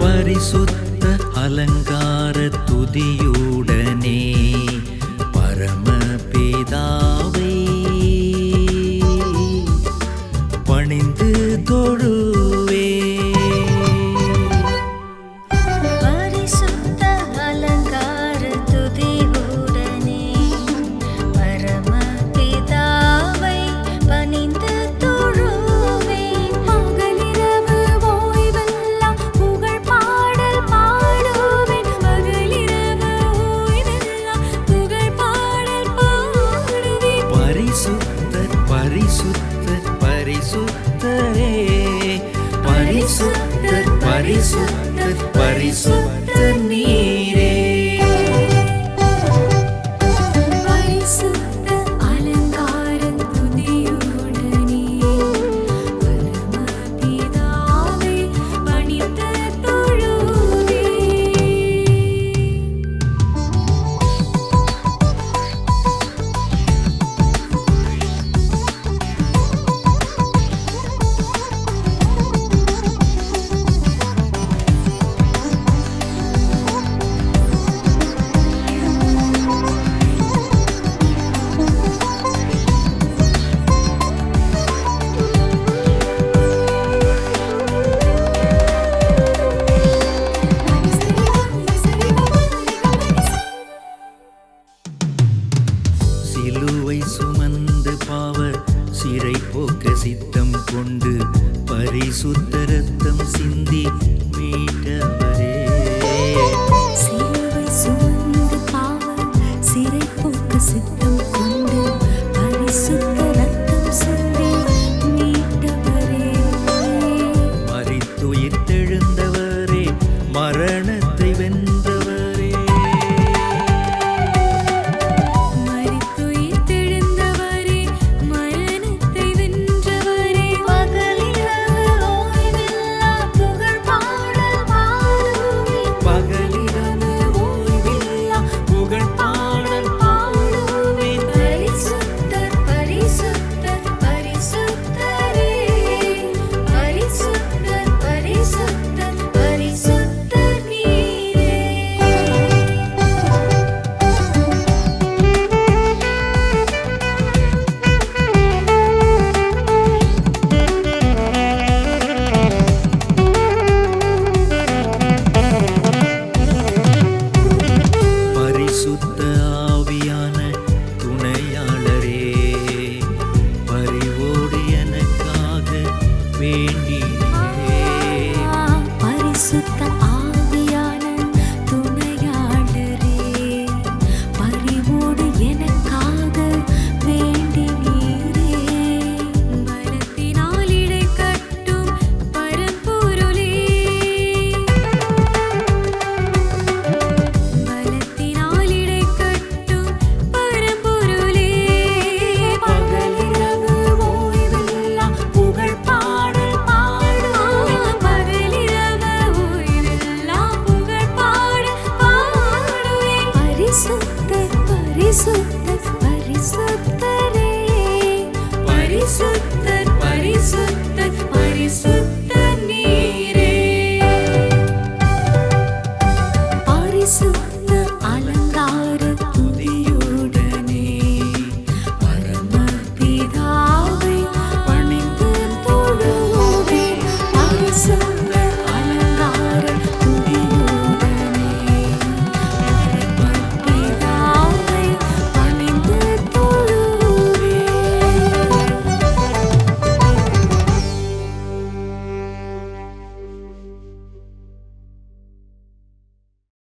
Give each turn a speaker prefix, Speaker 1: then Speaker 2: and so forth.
Speaker 1: பரிசுத்த அலங்கார துதியுடன் பரிசுத்தர் பரிசுத்தர் பரிசுத்தர். சிலுவை சுமந்து பாவ சிறை போக்க சித்தம் கொண்டு பரிசுத்தரத்தம் சிந்தி me. listen.